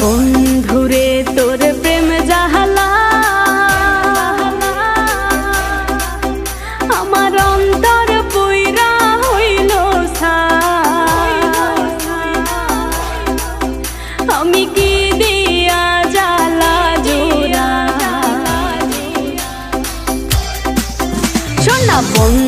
বন্ধুরে, তোর প্রেম জাহালা। আমার অন্তর পুইরা হইল আমি কি দিয়া জালা জোড়া? না বন্ধু।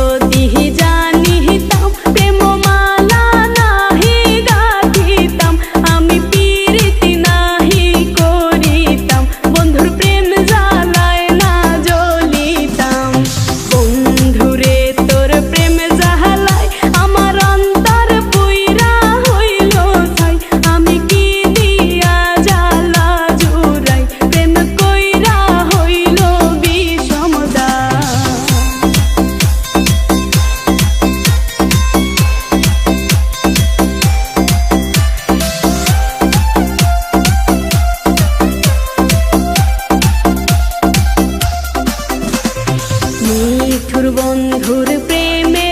মিঠুর বন্ধুর প্রেমে